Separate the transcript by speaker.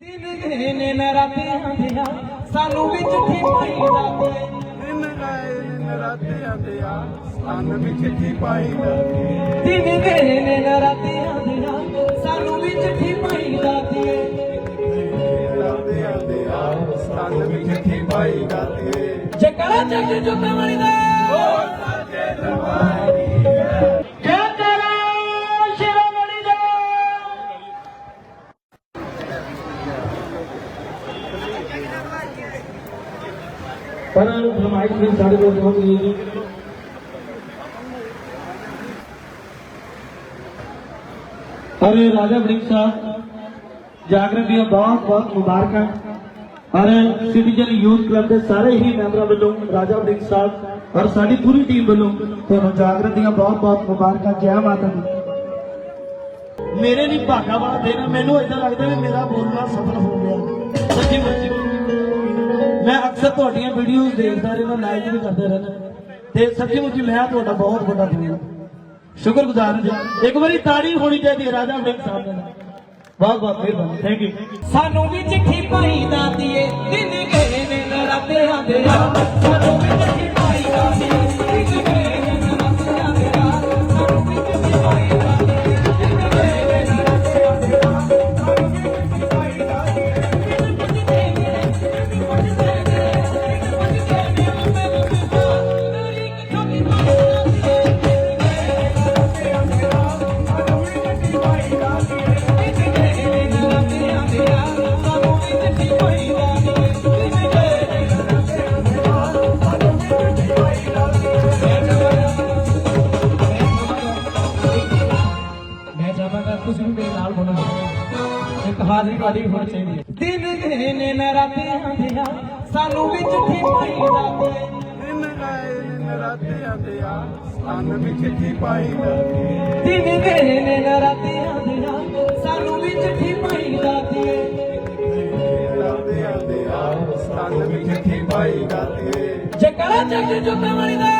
Speaker 1: ਦਿਨ ਨੇ ਨਰਾਤਿਆਂ ਦਿਆਂ ਸਾਨੂੰ ਵੀ ਚਿੱਠੀ ਪਾਈ ਜਾਂਦੀ
Speaker 2: ਦਿਨ ਗਏ ਨਰਾਤਿਆਂ ਦੇ ਆ ਸਨ ਵਿੱਚ ਚਿੱਠੀ ਪਾਈ ਜਾਂਦੀ
Speaker 1: ਦਿਨ ਗਏ ਨੇ ਨਰਾਤਿਆਂ ਦਿਆਂ ਸਾਨੂੰ ਵੀ ਚਿੱਠੀ ਪਾਈ ਜਾਂਦੀ ਏ
Speaker 2: ਨਰਾਤਿਆਂ ਦੇ ਆ ਸਨ ਵਿੱਚ ਚਿੱਠੀ ਪਾਈ ਜਾਂਦੀ ਏ।
Speaker 1: ਜੇ ਕਰਾ ਚੱਕ ਚੁੱਕਾ ਵਾਲੀ ਦਾ। ਜੈ
Speaker 3: अरे राजा वृक्ष साहब बहुत बहुत मुबारक अरे सिटीजन यूथ क्लब के सारे ही मैंबर वालों राजा वृक्ष साहब और साड़ी पूरी टीम वालों तो जागृति बहुत बहुत मुबारक जय माता दी। मेरे नहीं भागा वाला दिन मैं ऐसा लगता है मेरा बोलना सफल हो गया। ਮੈਂ ਅਕਸਰ ਤੁਹਾਡੀਆਂ ਵੀਡੀਓਜ਼ ਦੇਖਦਾ ਰਹਿੰਦਾ ਲਾਈਕ ਵੀ ਕਰਦੇ ਰਹਿੰਦਾ ਤੇ ਸੱਚੀ ਮੁੱਚੀ ਮੈਂ ਤੁਹਾਡਾ ਬਹੁਤ ਵੱਡਾ ਫੈਨ ਹਾਂ ਸ਼ੁਕਰਗੁਜ਼ਾਰ ਜੀ। ਇੱਕ ਵਾਰੀ ਤਾੜੀ ਹੋਣੀ ਚਾਹੀਦੀ ਹੈ, ਰਾਜਾ ਵੜਿੰਗ ਸਾਹਿਬ ਨਾਲ ਬਹੁਤ ਬਹੁਤ ਮਿਹਰਬਾਨੀ ਥੈਂਕ ਯੂ
Speaker 1: ਸਾਨੂੰ ਵੀ ਚਿੱਠੀ ਪਾਈ ਜਾਂਦੀ ਦਿਨ ਗਏ ਨੇ ਨਰਾਤਿਆਂ ਦਿਆਂ ਸਾਨੂੰ ਵੀ ਹਾਜ਼ਰੀ ਤੁਹਾਡੀ ਹੋਣੀ ਚਾਹੀਦੀ ਹੈ। ਦਿਨ ਗਏ ਨੇ ਨਰਾਤਿਆਂ ਦਿਆਂ ਸਾਨੂੰ ਵੀ ਚਿੱਠੀ ਪਾਈ ਜਾਂਦੀ
Speaker 2: ਦਿਨ ਗਏ ਨਰਾਤਿਆਂ ਦੇ ਆ ਸਨ ਵਿੱਚ ਚਿੱਠੀ ਪਾਈ ਜਾਂਦੀ
Speaker 1: ਦਿਨ ਗਏ ਨੇ ਨਰਾਤਿਆਂ ਦਿਆਂ ਸਾਨੂੰ ਵੀ ਚਿੱਠੀ ਪਾਈ ਜਾਂਦੀ ਏ
Speaker 2: ਨਰਾਤਿਆਂ ਦੇ ਆ ਸਨ ਵਿੱਚ ਚਿੱਠੀ ਪਾਈ ਜਾਂਦੀ ਏ
Speaker 1: ਜੇ ਕਰਾ ਚੱਕ ਚੁੱਕਾ ਵਾਲੀ ਦਾ।